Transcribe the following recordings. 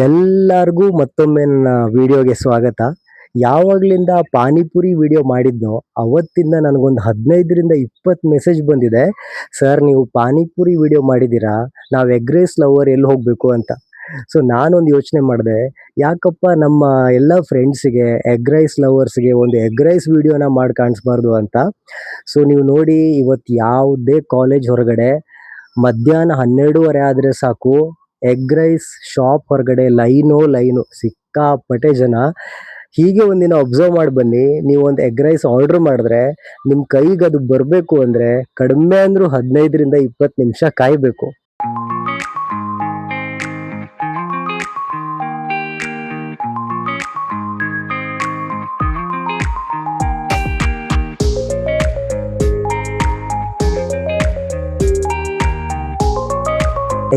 ಎಲ್ಲರಿಗೂ ಮತ್ತೊಮ್ಮೆ ನನ್ನ ವಿಡಿಯೋಗೆ ಸ್ವಾಗತ. ಯಾವಾಗ್ಲಿಂದ ಪಾನಿಪುರಿ ವಿಡಿಯೋ ಮಾಡಿದ್ನೋ ಅವತ್ತಿಂದ ನನಗೊಂದು ಹದಿನೈದರಿಂದ ಇಪ್ಪತ್ತು ಮೆಸೇಜ್ ಬಂದಿದೆ. ಸರ್, ನೀವು ಪಾನಿಪುರಿ ವಿಡಿಯೋ ಮಾಡಿದ್ದೀರಾ? ನಾವು ಎಗ್ ರೈಸ್ ಲವರ್ ಎಲ್ಲಿ ಹೋಗಬೇಕು ಅಂತ. ಸೊ ನಾನೊಂದು ಯೋಚನೆ ಮಾಡಿದೆ. ಯಾಕಪ್ಪ ನಮ್ಮ ಎಲ್ಲ ಫ್ರೆಂಡ್ಸಿಗೆ ಎಗ್ ರೈಸ್ ಲವರ್ಸ್ಗೆ ಒಂದು ಎಗ್ ರೈಸ್ ವಿಡಿಯೋನ ಮಾಡಿ ಕಾಣಿಸ್ಬಾರ್ದು ಅಂತ. ಸೊ ನೀವು ನೋಡಿ, ಇವತ್ತು ಯಾವುದೇ ಕಾಲೇಜ್ ಹೊರಗಡೆ ಮಧ್ಯಾಹ್ನ ಹನ್ನೆರಡೂವರೆ ಆದರೆ ಸಾಕು. ಎಗ್ ರೈಸ್ ಶಾಪ್ ಹೊರಗಡೆ ಲೈನು ಲೈನು, ಸಿಕ್ಕಾಪಟ್ಟೆ ಜನ. ಹೀಗೆ ಒಂದಿನ ಅಬ್ಸರ್ವ್ ಮಾಡಿ ಬನ್ನಿ. ನೀವು ಒಂದು ಎಗ್ ರೈಸ್ ಆರ್ಡರ್ ಮಾಡಿದ್ರೆ ನಿಮ್ಮ ಕೈಗೆ ಅದು ಬರಬೇಕು ಅಂದರೆ ಕಡಿಮೆ ಅಂದರೂ ಹದಿನೈದರಿಂದ ಇಪ್ಪತ್ತು ನಿಮಿಷ ಕಾಯಬೇಕು.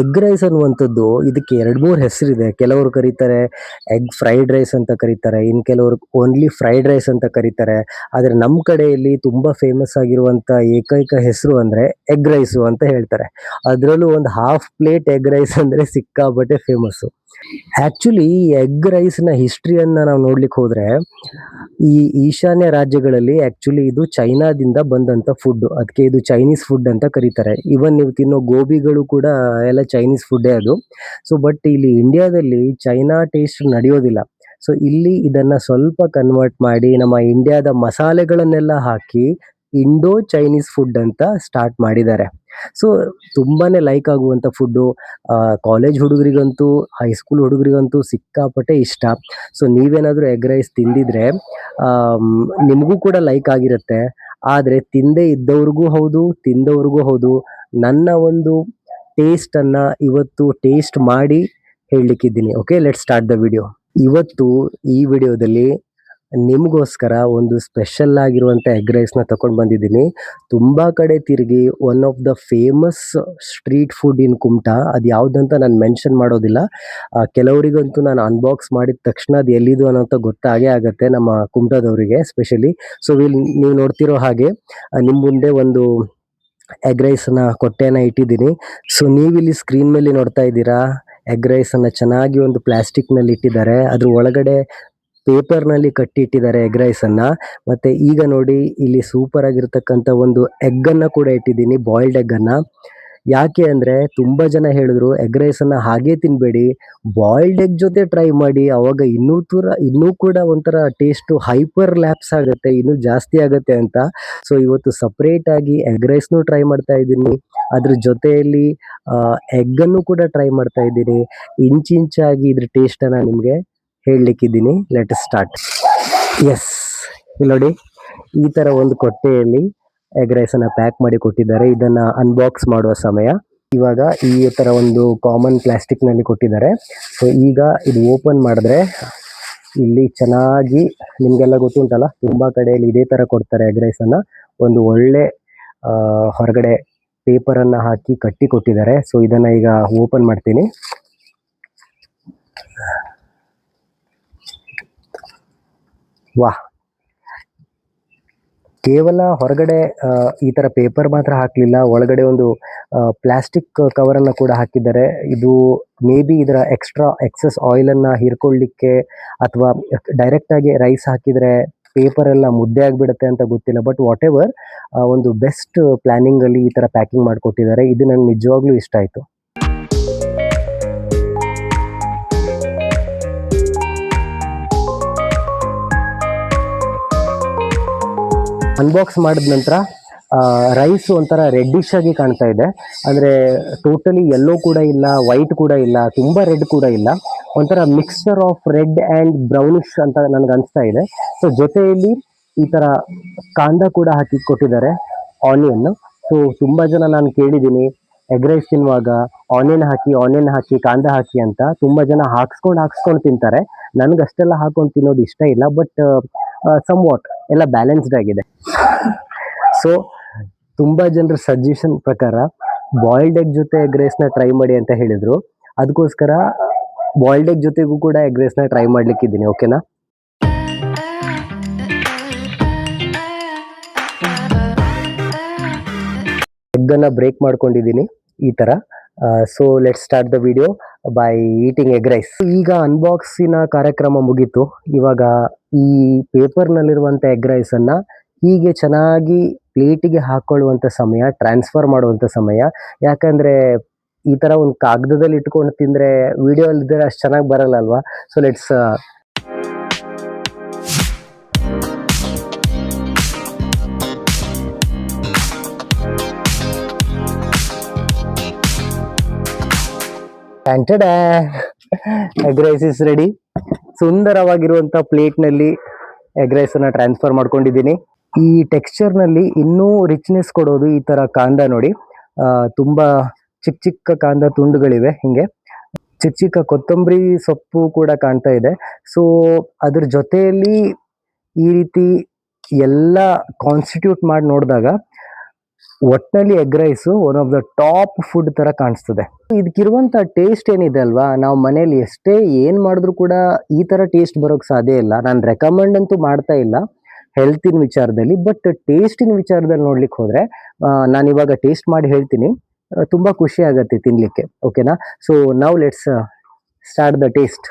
ಎಗ್ ರೈಸ್ ಅನ್ನುವಂಥದ್ದು ಇದಕ್ಕೆ ಎರಡು ಮೂರು ಹೆಸರಿದೆ. ಕೆಲವರು ಕರೀತಾರೆ ಎಗ್ ಫ್ರೈಡ್ ರೈಸ್ ಅಂತ ಕರೀತಾರೆ ಇನ್ನು ಕೆಲವರು ಓನ್ಲಿ ಫ್ರೈಡ್ ರೈಸ್ ಅಂತ ಕರೀತಾರೆ. ಆದರೆ ನಮ್ಮ ಕಡೆಯಲ್ಲಿ ತುಂಬ ಫೇಮಸ್ ಆಗಿರುವಂಥ ಏಕೈಕ ಹೆಸರು ಅಂದರೆ ಎಗ್ ರೈಸು ಅಂತ ಹೇಳ್ತಾರೆ. ಅದರಲ್ಲೂ ಒಂದು ಹಾಫ್ ಪ್ಲೇಟ್ ಎಗ್ ರೈಸ್ ಅಂದರೆ ಸಿಕ್ಕಾಬಟ್ಟೆ ಫೇಮಸ್ಸು. ಆ್ಯಕ್ಚುಲಿ ಎಗ್ ರೈಸ್ನ ಹಿಸ್ಟ್ರಿಯನ್ನು ನಾವು ನೋಡ್ಲಿಕ್ಕೆ ಹೋದರೆ ಈ ಈಶಾನ್ಯ ರಾಜ್ಯಗಳಲ್ಲಿ ಆ್ಯಕ್ಚುಲಿ ಇದು ಚೈನಾದಿಂದ ಬಂದಂಥ ಫುಡ್ ಅದಕ್ಕೆ ಇದು ಚೈನೀಸ್ ಫುಡ್ ಅಂತ ಕರೀತಾರೆ. ಇವನ್ ನೀವು ತಿನ್ನೋ ಗೋಬಿಗಳು ಕೂಡ ಎಲ್ಲ ಚೈನೀಸ್ ಫುಡ್ಡೇ ಅದು. ಸೊ ಬಟ್ ಇಲ್ಲಿ ಇಂಡಿಯಾದಲ್ಲಿ ಚೈನಾ ಟೇಸ್ಟ್ ನಡೆಯೋದಿಲ್ಲ. ಸೊ ಇಲ್ಲಿ ಇದನ್ನ ಸ್ವಲ್ಪ ಕನ್ವರ್ಟ್ ಮಾಡಿ ನಮ್ಮ ಇಂಡಿಯಾದ ಮಸಾಲೆಗಳನ್ನೆಲ್ಲ ಹಾಕಿ ಇಂಡೋ ಚೈನೀಸ್ ಫುಡ್ ಅಂತ ಸ್ಟಾರ್ಟ್ ಮಾಡಿದ್ದಾರೆ. ಸೊ ತುಂಬಾನೇ ಲೈಕ್ ಆಗುವಂಥ ಫುಡ್ಡು ಕಾಲೇಜ್ ಹುಡುಗರಿಗಂತೂ ಹೈಸ್ಕೂಲ್ ಹುಡುಗರಿಗಂತೂ ಸಿಕ್ಕಾಪಟ್ಟೆ ಇಷ್ಟ. ಸೊ ನೀವೇನಾದರೂ ಎಗ್ ರೈಸ್ ತಿಂದಿದ್ರೆ ನಿಮಗೂ ಕೂಡ ಲೈಕ್ ಆಗಿರುತ್ತೆ. ಆದರೆ ತಿಂದೇ ಇದ್ದವ್ರಿಗೂ ಹೌದು, ತಿಂದವ್ರಿಗೂ ಹೌದು. ನನ್ನ ಒಂದು ಟೇಸ್ಟನ್ನು ಇವತ್ತು ಟೇಸ್ಟ್ ಮಾಡಿ ಹೇಳಲಿಕ್ಕಿದ್ದೀನಿ. Okay let start the video ಇವತ್ತು ಈ ವಿಡಿಯೋದಲ್ಲಿ ನಿಮಗೋಸ್ಕರ ಒಂದು ಸ್ಪೆಷಲ್ ಆಗಿರುವಂಥ ಎಗ್ ರೈಸ್ನ ತಗೊಂಡು ಬಂದಿದ್ದೀನಿ. ತುಂಬ ಕಡೆ ತಿರುಗಿ one of the famous street food in Kumta ಅದು ಯಾವುದಂತ ನಾನು ಮೆನ್ಷನ್ ಮಾಡೋದಿಲ್ಲ. ಕೆಲವರಿಗಂತೂ ನಾನು ಅನ್ಬಾಕ್ಸ್ ಮಾಡಿದ ತಕ್ಷಣ ಅದು ಎಲ್ಲಿದು ಅನ್ನೋಂಥ ಗೊತ್ತಾಗೇ ಆಗುತ್ತೆ ನಮ್ಮ ಕುಮಟಾದವರಿಗೆ ಸ್ಪೆಷಲಿ ಸೊ ವಿಲ್ ನೀವು ನೋಡ್ತಿರೋ ಹಾಗೆ ನಿಮ್ಮ ಮುಂದೆ ಒಂದು ಎಗ್ ರೈಸ್ನ ಕೊಟ್ಟೆನ ಇಟ್ಟಿದ್ದೀನಿ. ಸೊ ನೀವಿಲ್ಲಿ ಸ್ಕ್ರೀನ್ ಮೇಲೆ ನೋಡ್ತಾ ಇದ್ದೀರಾ? ಎಗ್ ರೈಸನ್ನು ಚೆನ್ನಾಗಿ ಒಂದು ಪ್ಲಾಸ್ಟಿಕ್ನಲ್ಲಿ ಇಟ್ಟಿದ್ದಾರೆ. ಅದ್ರ ಒಳಗಡೆ ಪೇಪರ್ನಲ್ಲಿ ಕಟ್ಟಿ ಇಟ್ಟಿದ್ದಾರೆ ಎಗ್ ರೈಸನ್ನು ಮತ್ತು ಈಗ ನೋಡಿ, ಇಲ್ಲಿ ಸೂಪರ್ ಆಗಿರ್ತಕ್ಕಂಥ ಒಂದು ಎಗ್ಗನ್ನು ಕೂಡ ಇಟ್ಟಿದ್ದೀನಿ ಬಾಯ್ಲ್ಡ್ ಎಗ್ಗನ್ನು ಯಾಕೆ ಅಂದರೆ ತುಂಬ ಜನ ಹೇಳಿದ್ರು, ಎಗ್ ರೈಸನ್ನು ಹಾಗೇ ತಿನ್ನಬೇಡಿ ಬಾಯ್ಲ್ಡ್ ಎಗ್ ಜೊತೆ ಟ್ರೈ ಮಾಡಿ, ಅವಾಗ ಇನ್ನೂ ತೂರ, ಇನ್ನೂ ಕೂಡ ಒಂಥರ ಟೇಸ್ಟು ಹೈಪರ್ ಲ್ಯಾಪ್ಸ್ ಆಗುತ್ತೆ, ಇನ್ನೂ ಜಾಸ್ತಿ ಆಗುತ್ತೆ ಅಂತ. ಸೊ ಇವತ್ತು ಸಪ್ರೇಟಾಗಿ ಎಗ್ ರೈಸ್ನೂ ಟ್ರೈ ಮಾಡ್ತಾ ಇದ್ದೀನಿ. ಅದ್ರ ಜೊತೆಯಲ್ಲಿ ಎಗ್ಗನ್ನು ಕೂಡ ಟ್ರೈ ಮಾಡ್ತಾ ಇದ್ದೀನಿ. ಇಂಚಿಂಚಾಗಿ ಇದ್ರ ಟೇಸ್ಟನ್ನು ನಿಮಗೆ ಹೇಳಲಿಕ್ಕಿದ್ದೀನಿ. ಲೆಟ್ ಸ್ಟಾರ್ಟ್ ಎಸ್ ಇಲ್ಲಿ ನೋಡಿ, ಈ ಥರ ಒಂದು ಕೊಟ್ಟೆಯಲ್ಲಿ ಎಗ್ ರೈಸನ್ನು ಪ್ಯಾಕ್ ಮಾಡಿ ಕೊಟ್ಟಿದ್ದಾರೆ. ಇದನ್ನು ಅನ್ಬಾಕ್ಸ್ ಮಾಡುವ ಸಮಯ. ಇವಾಗ ಈ ಥರ ಒಂದು ಕಾಮನ್ ಪ್ಲಾಸ್ಟಿಕ್ನಲ್ಲಿ ಕೊಟ್ಟಿದ್ದಾರೆ. ಸೊ ಈಗ ಇದು ಓಪನ್ ಮಾಡಿದ್ರೆ ಇಲ್ಲಿ ಚೆನ್ನಾಗಿ ನಿಮಗೆಲ್ಲ ಗೊತ್ತುಂಟಲ್ಲ, ತುಂಬ ಕಡೆಯಲ್ಲಿ ಇದೇ ಥರ ಕೊಡ್ತಾರೆ ಎಗ್ ರೈಸನ್ನು ಒಂದು ಒಳ್ಳೆ ಹೊರಗಡೆ ಹೊರಗಡೆ ಪೇಪರನ್ನು ಹಾಕಿ ಕಟ್ಟಿ ಕೊಟ್ಟಿದ್ದಾರೆ. ಸೊ ಇದನ್ನು ಈಗ ಓಪನ್ ಮಾಡ್ತೀನಿ. ವಾಹ್. ಕೇವಲ ಹೊರಗಡೆ ಈ ತರ ಪೇಪರ್ ಮಾತ್ರ ಹಾಕಲಿಲ್ಲ. ಒಳಗಡೆ ಒಂದು ಪ್ಲಾಸ್ಟಿಕ್ ಕವರನ್ನು ಕೂಡ ಹಾಕಿದ್ದಾರೆ. ಇದು ಮೇ ಬಿ ಇದರ ಎಕ್ಸ್ಟ್ರಾ ಎಕ್ಸಸ್ ಆಯಿಲನ್ನು ಹೀರ್ಕೊಳ್ಳಿಕ್ಕೆ ಅಥವಾ ಡೈರೆಕ್ಟ್ ಆಗಿ ರೈಸ್ ಹಾಕಿದ್ರೆ ಪೇಪರ್ ಎಲ್ಲ ಮುದ್ದೆ ಆಗಿಬಿಡುತ್ತೆ ಅಂತ ಗೊತ್ತಿಲ್ಲ. ಬಟ್ ವಾಟ್ ಎವರ್ ಒಂದು ಬೆಸ್ಟ್ ಪ್ಲಾನಿಂಗ್ ಅಲ್ಲಿ ಈ ತರ ಪ್ಯಾಕಿಂಗ್ ಮಾಡಿಕೊಟ್ಟಿದ್ದಾರೆ. ಇದು ನಂಗೆ ನಿಜವಾಗ್ಲೂ ಇಷ್ಟ ಆಯ್ತು. ಅನ್ಬಾಕ್ಸ್ ಮಾಡಿದ ನಂತರ ರೈಸ್ ಒಂಥರ ರೆಡ್ಡಿಶ್ ಆಗಿ ಕಾಣ್ತಾ ಇದೆ. ಅಂದರೆ ಟೋಟಲಿ ಯೆಲ್ಲೋ ಕೂಡ ಇಲ್ಲ ವೈಟ್ ಕೂಡ ಇಲ್ಲ, ತುಂಬ ರೆಡ್ ಕೂಡ ಇಲ್ಲ. ಒಂಥರ mixture of red and brownish ಅಂತ ನನಗೆ ಅನಿಸ್ತಾ ಇದೆ. ಸೊ ಜೊತೆಯಲ್ಲಿ ಈ ಥರ ಕಾಂದ ಕೂಡ ಹಾಕಿ ಕೊಟ್ಟಿದ್ದಾರೆ ಆನಿಯನ್ ಸೊ ತುಂಬ ಜನ ನಾನು ಕೇಳಿದ್ದೀನಿ ಎಗ್ ರೈಸ್ ತಿನ್ನುವಾಗ ಆನಿಯನ್ ಹಾಕಿ ಆನಿಯನ್ ಹಾಕಿ ಕಾಂದ ಹಾಕಿ ಅಂತ ತುಂಬ ಜನ ಹಾಕ್ಸ್ಕೊಂಡು ಹಾಕ್ಸ್ಕೊಂಡು ತಿಂತಾರೆ. ನನಗೆ ಅಷ್ಟೆಲ್ಲ ಹಾಕೊಂಡು ತಿನ್ನೋದು ಇಷ್ಟ ಇಲ್ಲ ಬಟ್ ಸಮ್ ವಾಟ್ ಎಲ್ಲ ಬ್ಯಾಲೆನ್ಸ್ಡ್ ಆಗಿದೆ. ಸೊ ತುಂಬ ಜನರ ಸಜೆಷನ್ ಪ್ರಕಾರ ಬಾಯ್ಲ್ಡ್ ಎಗ್ ಜೊತೆ ಎಗ್ ರೈಸ್ನ ಟ್ರೈ ಮಾಡಿ ಅಂತ ಹೇಳಿದ್ರು. ಅದಕ್ಕೋಸ್ಕರ ಬಾಯ್ಲ್ಡ್ ಎಗ್ ಜೊತೆಗೂ ಕೂಡ ಎಗ್ ರೈಸ್ನ ಟ್ರೈ ಮಾಡ್ಲಿಕ್ಕಿದ್ದೀನಿ ಓಕೆನಾ ಎಗ್ಗನ್ನು ಬ್ರೇಕ್ ಮಾಡ್ಕೊಂಡಿದ್ದೀನಿ ಈ ಥರ so let start the video by eating egg rice ಈಗ ಅನ್ಬಾಕ್ಸಿನ ಕಾರ್ಯಕ್ರಮ ಮುಗೀತು. ಇವಾಗ ಈ ಪೇಪರ್ನಲ್ಲಿರುವಂಥ ಎಗ್ ರೈಸನ್ನು ಹೀಗೆ ಚೆನ್ನಾಗಿ ಪ್ಲೇಟಿಗೆ ಹಾಕೊಳ್ಳುವಂಥ ಸಮಯ ಟ್ರಾನ್ಸ್ಫರ್ ಮಾಡುವಂಥ ಸಮಯ. ಯಾಕಂದರೆ ಈ ಥರ ಒಂದು ಕಾಗದದಲ್ಲಿ ಇಟ್ಕೊಂಡು ತಿಂದರೆ ವಿಡಿಯೋ ಅಲ್ಲಿದ್ದರೆ ಅಷ್ಟು ಚೆನ್ನಾಗಿ ಬರಲ್ಲ ಅಲ್ವಾ? So let's egg rice is ready ಸುಂದರವಾಗಿರುವಂತ ಪ್ಲೇಟ್ನಲ್ಲಿ ಎಗ್ ರೈಸ್ ಅನ್ನ ಟ್ರಾನ್ಸ್ಫರ್ ಮಾಡ್ಕೊಂಡಿದ್ದೀನಿ. ಈ ಟೆಕ್ಸ್ಚರ್ನಲ್ಲಿ ಇನ್ನೂ ರಿಚ್ನೆಸ್ ಕೊಡೋದು ಈ ತರ ಕಾಂದ ನೋಡಿ. ತುಂಬಾ ಚಿಕ್ಕ ಚಿಕ್ಕ ಕಾಂದ ತುಂಡುಗಳಿವೆ ಹಿಂಗೆ. ಚಿಕ್ಕ ಚಿಕ್ಕ ಕೊತ್ತಂಬರಿ ಸೊಪ್ಪು ಕೂಡ ಕಾಣ್ತಾ ಇದೆ. ಸೊ ಅದ್ರ ಜೊತೆಯಲ್ಲಿ ಈ ರೀತಿ ಎಲ್ಲ ಕಾನ್ಸ್ಟಿಟ್ಯೂಟ್ ಮಾಡಿ ನೋಡಿದಾಗ ಒಟ್ನಲ್ಲಿ egg rice one of the top food ತರ ಕಾಣಿಸ್ತದೆ. ಇದಕ್ಕಿರುವಂಥ ಟೇಸ್ಟ್ ಏನಿದೆ ಅಲ್ವಾ? ನಾವು ಮನೇಲಿ ಎಷ್ಟೇ ಏನು ಮಾಡಿದ್ರು ಕೂಡ ಈ ತರ ಟೇಸ್ಟ್ ಬರೋಕ್ಕೆ ಸಾಧ್ಯ ಇಲ್ಲ. ನಾನು ರೆಕಮೆಂಡ್ ಅಂತೂ ಮಾಡ್ತಾ ಇಲ್ಲ ಹೆಲ್ತಿನ ವಿಚಾರದಲ್ಲಿ ಬಟ್ ಟೇಸ್ಟಿನ ವಿಚಾರದಲ್ಲಿ ನೋಡ್ಲಿಕ್ಕೆ ಹೋದರೆ ನಾನು ಇವಾಗ ಟೇಸ್ಟ್ ಮಾಡಿ ಹೇಳ್ತೀನಿ. ತುಂಬಾ ಖುಷಿ ಆಗತ್ತೆ ತಿನ್ನಲಿಕ್ಕೆ ಓಕೆನಾ ಸೊ ನಾವು let's start the taste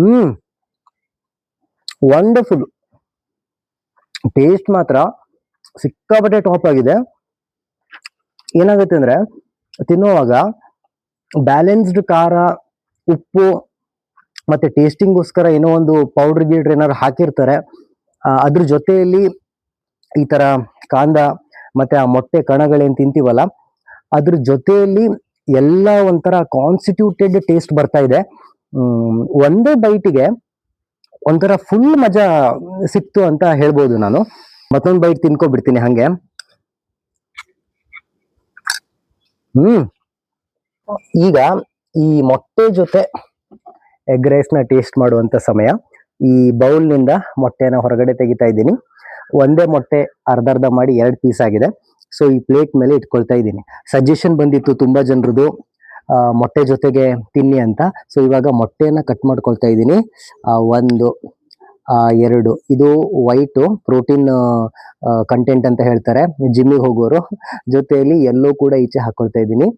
hmm. Wonderful taste ಮಾತ್ರ ಸಿಕ್ಕಾಪಟ್ಟೆ ಟಾಪ್ ಆಗಿದೆ. ಏನಾಗುತ್ತೆ ಅಂದ್ರೆ, ತಿನ್ನುವಾಗ ಬ್ಯಾಲೆನ್ಸ್ಡ್ ಖಾರ, ಉಪ್ಪು ಮತ್ತೆ ಟೇಸ್ಟಿಂಗ್ಗೋಸ್ಕರ ಏನೋ ಒಂದು ಪೌಡರ್ ಗೀಡ್ರ್ ಏನಾದ್ರು ಹಾಕಿರ್ತಾರೆ. ಅದ್ರ ಜೊತೆಯಲ್ಲಿ ಈ ತರ ಕಾಂದ ಮತ್ತೆ ಆ ಮೊಟ್ಟೆ ಕಣಗಳೇನು ತಿಂತೀವಲ್ಲ, ಅದ್ರ ಜೊತೆಯಲ್ಲಿ ಎಲ್ಲ ಒಂಥರ ಕಾನ್ಸ್ಟಿಟ್ಯೂಟೆಡ್ ಟೇಸ್ಟ್ ಬರ್ತಾ ಇದೆ. ಒಂದೇ ಬೈಟಿಗೆ ಒಂಥರ ಫುಲ್ ಮಜಾ ಸಿಕ್ತು ಅಂತ ಹೇಳ್ಬೋದು ನಾನು. ಮತ್ತೊಂದು ಬೈಟ್ ತಿನ್ಕೊಬಿಡ್ತೀನಿ ಹಂಗೆ. ಹ್ಮ್. ಈಗ ಈ ಮೊಟ್ಟೆ ಜೊತೆ ಎಗ್ ರೈಸ್ನ ಟೇಸ್ಟ್ ಮಾಡುವಂತ ಸಮಯ. ಈ ಬೌಲ್ನಿಂದ ಮೊಟ್ಟೆನ ಹೊರಗಡೆ ತೆಗಿತಾ ಇದ್ದೀನಿ. ಒಂದೇ ಮೊಟ್ಟೆ ಅರ್ಧ ಅರ್ಧ ಮಾಡಿ ಎರಡು ಪೀಸ್ ಆಗಿದೆ. ಸೊ ಈ ಪ್ಲೇಟ್ ಮೇಲೆ ಇಟ್ಕೊಳ್ತಾ ಇದ್ದೀನಿ. ಸಜೆಷನ್ ಬಂದಿತ್ತು, ತುಂಬಾ ಜನರದು ಮೊಟ್ಟೆ ಜೊತೆಗೆ ತಿನ್ನಿ ಅಂತ. ಸೊ ಇವಾಗ ಮೊಟ್ಟೆನ ಕಟ್ ಮಾಡ್ಕೊಳ್ತಾ ಇದ್ದೀನಿ. ಒಂದು ಎರಡು. ಇದು ವೈಟು ಪ್ರೋಟೀನ್ ಕಂಟೆಂಟ್ ಅಂತ ಹೇಳ್ತಾರೆ. ಜಿಮ್ಮಿಗೆ ಹೋಗೋರು. ಜೊತೆಯಲ್ಲಿ ಎಲ್ಲೋ ಕೂಡ ಈಚೆ ಹಾಕೊಳ್ತಾ ಇದ್ದೀನಿ.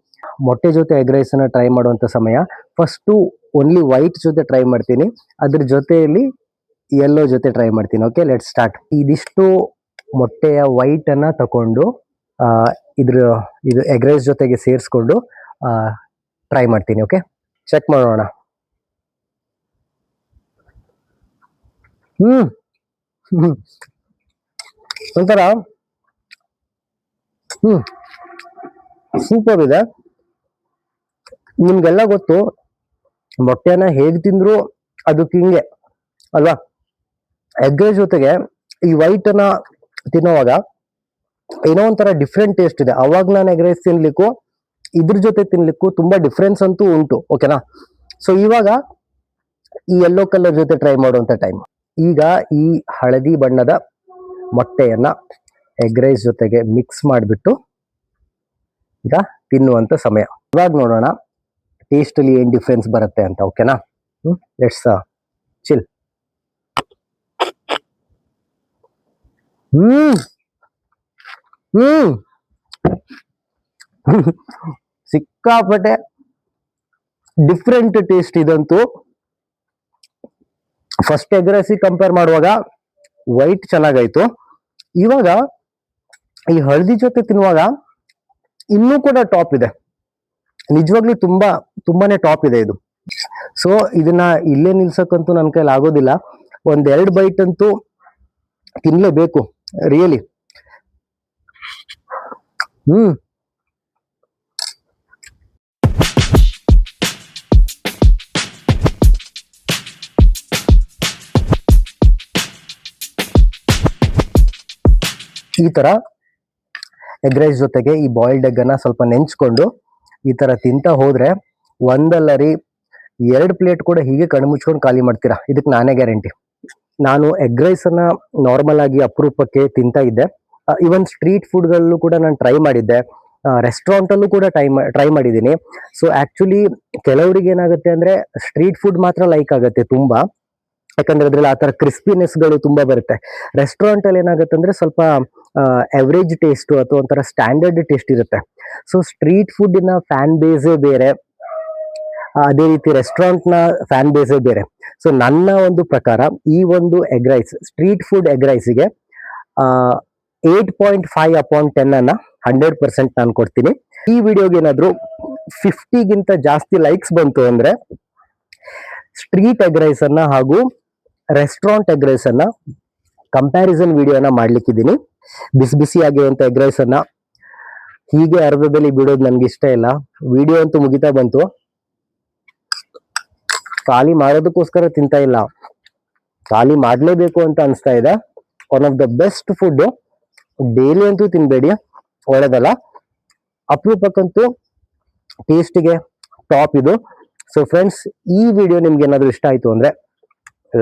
ಮೊಟ್ಟೆ ಜೊತೆ ಎಗ್ ರೈಸನ್ನು ಟ್ರೈ ಮಾಡುವಂತ ಸಮಯ. ಫಸ್ಟು ಓನ್ಲಿ ವೈಟ್ ಜೊತೆ ಟ್ರೈ ಮಾಡ್ತೀನಿ. ಅದ್ರ ಜೊತೆಯಲ್ಲಿ ಎಲ್ಲೋ ಜೊತೆ ಟ್ರೈ ಮಾಡ್ತೀನಿ. ಓಕೆ ಲೆಟ್ ಸ್ಟಾರ್ಟ್ ಇದಿಷ್ಟು ಮೊಟ್ಟೆಯ ವೈಟ್ ತಗೊಂಡು ಇದ್ರ, ಇದು ಎಗ್ ರೈಸ್ ಜೊತೆಗೆ ಸೇರಿಸ್ಕೊಂಡು ಟ್ರೈ ಮಾಡ್ತೀನಿ ಓಕೆ ಚೆಕ್ ಮಾಡೋಣ. ಹ್ಮ್. ಒಂಥರ. ಹ್ಮ್. ಸೂಪರ್ ಇದೆ. ನಿಮ್ಗೆಲ್ಲ ಗೊತ್ತು, ಮೊಟ್ಟೆನ ಹೇಗೆ ತಿಂದ್ರು ಅದಕ್ಕೆ ಹಿಂಗೆ, ಅಲ್ವಾ? ಎಗ್ ಜೊತೆಗೆ ಈ ವೈಟ್ ಅನ್ನ ತಿನ್ನೋವಾಗ ಏನೋ ಒಂಥರ ಡಿಫ್ರೆಂಟ್ ಟೇಸ್ಟ್ ಇದೆ. ಅವಾಗ ನಾನು ಎಗ್ ರೈಸ್ ತಿನ್ಲಿಕ್ಕೂ ಇದ್ರ ಜೊತೆ ತಿನ್ಲಿಕ್ಕೂ ತುಂಬಾ ಡಿಫ್ರೆನ್ಸ್ ಅಂತೂ ಉಂಟು ಓಕೆನಾ ಸೊ ಇವಾಗ ಈ ಯೆಲ್ಲೋ ಕಲರ್ ಜೊತೆ ಟ್ರೈ ಮಾಡುವಂತ ಟೈಮ್ ಈಗ ಈ ಹಳದಿ ಬಣ್ಣದ ಮೊಟ್ಟೆಯನ್ನ ಎಗ್ ರೈಸ್ ಜೊತೆಗೆ ಮಿಕ್ಸ್ ಮಾಡಿಬಿಟ್ಟು ಈಗ ತಿನ್ನುವಂತ ಸಮಯ. ಇವಾಗ ನೋಡೋಣ ಟೇಸ್ಟ್ ಅಲ್ಲಿ ಏನ್ ಡಿಫ್ರೆನ್ಸ್ ಬರುತ್ತೆ ಅಂತ ಓಕೆನಾ ಹ್ಮ್ ಲೆಟ್ಸ್ ಚಿಲ್ ಹ್ಮ್ ಹ್ಮ್. ಸಿಕ್ಕಾಪಟ್ಟೆ ಡಿಫ್ರೆಂಟ್ ಟೇಸ್ಟ್ ಇದಂತೂ ಫಸ್ಟ್ ಎಗ್ ರೈಸ್ ಕಂಪೇರ್ ಮಾಡುವಾಗ ವೈಟ್ ಚೆನ್ನಾಗಾಯ್ತು. ಇವಾಗ ಈ ಹಳದಿ ಜೊತೆ ತಿನ್ನುವಾಗ ಇನ್ನೂ ಕೂಡ ಟಾಪ್ ಇದೆ. ನಿಜವಾಗ್ಲೂ ತುಂಬಾ, ತುಂಬಾನೇ ಟಾಪ್ ಇದೆ ಇದು. ಸೊ ಇದನ್ನ ಇಲ್ಲೇ ನಿಲ್ಸಕ್ಕಂತೂ ನನ್ನ ಕೈಲಿ ಆಗೋದಿಲ್ಲ. ಒಂದೆರಡು ಬೈಟ್ ಅಂತೂ ತಿನ್ಲೇಬೇಕು ರಿಯಲಿ ಹ್ಮ್. ಈ ತರ ಎಗ್ ರೈಸ್ ಜೊತೆಗೆ ಈ ಬಾಯ್ಲ್ಡ್ ಎಗ್ ಅನ್ನ ಸ್ವಲ್ಪ ನೆಂಚ್ಕೊಂಡು ಈ ತರ ತಿಂತ ಹೋದ್ರೆ ಒಂದಲ್ಲ ರೀ ಎರಡು ಪ್ಲೇಟ್ ಕೂಡ ಹೀಗೆ ಕಣ್ಮುಚ್ಕೊಂಡು ಖಾಲಿ ಮಾಡ್ತೀರಾ? ಇದಕ್ಕೆ ನಾನೇ ಗ್ಯಾರಂಟಿ ನಾನು ಎಗ್ ರೈಸ್ ಅನ್ನ ನಾರ್ಮಲ್ ಆಗಿ ಅಪರೂಪಕ್ಕೆ ತಿಂತಾ ಇದ್ದೆ. ಇವನ್ ಸ್ಟ್ರೀಟ್ ಫುಡ್ಗಳಲ್ಲೂ ಕೂಡ ನಾನು ಟ್ರೈ ಮಾಡಿದ್ದೆ. ರೆಸ್ಟೋರೆಂಟ್ ಅಲ್ಲೂ ಕೂಡ ಟ್ರೈ ಟ್ರೈ ಮಾಡಿದ್ದೀನಿ. ಸೊ ಆಕ್ಚುಲಿ ಕೆಲವರಿಗೆ ಏನಾಗುತ್ತೆ ಅಂದ್ರೆ ಸ್ಟ್ರೀಟ್ ಫುಡ್ ಮಾತ್ರ ಲೈಕ್ ಆಗುತ್ತೆ ತುಂಬಾ. ಯಾಕಂದ್ರೆ ಅದ್ರಲ್ಲಿ ಆ ತರ ಕ್ರಿಸ್ಪಿನೆಸ್ಗಳು ತುಂಬಾ ಬರುತ್ತೆ. ರೆಸ್ಟೋರೆಂಟ್ ಅಲ್ಲಿ ಏನಾಗುತ್ತೆ ಅಂದ್ರೆ ಸ್ವಲ್ಪ ಎವರೇಜ್ ಟೇಸ್ಟ್ ಅಥವಾ ಒಂಥರ ಸ್ಟ್ಯಾಂಡರ್ಡ್ ಟೇಸ್ಟ್ ಇರುತ್ತೆ. ಸೊ ಸ್ಟ್ರೀಟ್ ಫುಡ್ನ ಫ್ಯಾನ್ ಬೇಸೇ ಬೇರೆ. ಅದೇ ರೀತಿ ರೆಸ್ಟೋರೆಂಟ್ನ ಫ್ಯಾನ್ ಬೇಸೇ ಬೇರೆ. ಸೊ ನನ್ನ ಒಂದು ಪ್ರಕಾರ ಈ ಒಂದು egg rice street food egg ರೈಸ್ಗೆ eight point five upon ten ಅನ್ನ ಹಂಡ್ರೆಡ್ ಪರ್ಸೆಂಟ್ ನಾನು ಕೊಡ್ತೀನಿ. ಈ ವಿಡಿಯೋಗೆ ಏನಾದರೂ ಫಿಫ್ಟಿಗಿಂತ ಜಾಸ್ತಿ ಲೈಕ್ಸ್ ಬಂತು ಅಂದ್ರೆ ಸ್ಟ್ರೀಟ್ ಎಗ್ ರೈಸ್ ಅನ್ನ ಹಾಗೂ ರೆಸ್ಟೋರೆಂಟ್ ಎಗ್ ರೈಸ್ ಅನ್ನ ಕಂಪ್ಯಾರಿಸನ್ ವಿಡಿಯೋನ ಮಾಡ್ಲಿಕ್ಕಿದ್ದೀನಿ. ಬಿಸಿ ಬಿಸಿ ಆಗಿರುವಂತ ಎಗ್ ರೈಸ್ ಅನ್ನ ಹೀಗೆ ಅರ್ಧದಲ್ಲಿ ಬಿಡೋದು ನನ್ಗೆ ಇಷ್ಟ ಇಲ್ಲ. ವಿಡಿಯೋ ಅಂತೂ ಮುಗಿತಾ ಬಂತು. ಖಾಲಿ ಮಾಡೋದಕ್ಕೋಸ್ಕರ ತಿಂತಾ ಇಲ್ಲ. ಖಾಲಿ ಮಾಡಲೇಬೇಕು ಅಂತ ಅನಿಸ್ತಾ ಇದೆ. One of the best food daily ಅಂತೂ ತಿನ್ಬೇಡಿ. ಒಳ್ಳೇದಲ್ಲ. ಅಪರೂಪಕ್ಕಂತೂ ಟೇಸ್ಟಿಗೆ ಟಾಪ್ ಇದು. ಸೊ ಫ್ರೆಂಡ್ಸ್ ಈ ವಿಡಿಯೋ ನಿಮ್ಗೆ ಏನಾದರೂ ಇಷ್ಟ ಆಯಿತು ಅಂದರೆ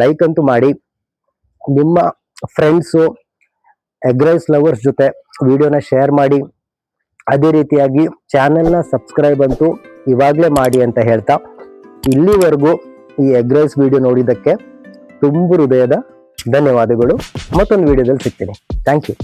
ಲೈಕ್ ಅಂತೂ ಮಾಡಿ. ನಿಮ್ಮ ಫ್ರೆಂಡ್ಸು ಎಗ್ ರೈಸ್ ಲವರ್ಸ್ ಜೊತೆ ವಿಡಿಯೋನ ಶೇರ್ ಮಾಡಿ. ಅದೇ ರೀತಿಯಾಗಿ ಚಾನೆಲ್ನ ಸಬ್ಸ್ಕ್ರೈಬ್ ಅಂತೂ ಇವಾಗಲೇ ಮಾಡಿ ಅಂತ ಹೇಳ್ತಾ, ಇಲ್ಲಿವರೆಗೂ ಈ ಎಗ್ ರೈಸ್ ವಿಡಿಯೋ ನೋಡಿದ್ದಕ್ಕೆ ತುಂಬ ಹೃದಯದ ಧನ್ಯವಾದಗಳು. ಮತ್ತೊಂದು ವಿಡಿಯೋದಲ್ಲಿ ಸಿಗ್ತೀನಿ. Thank you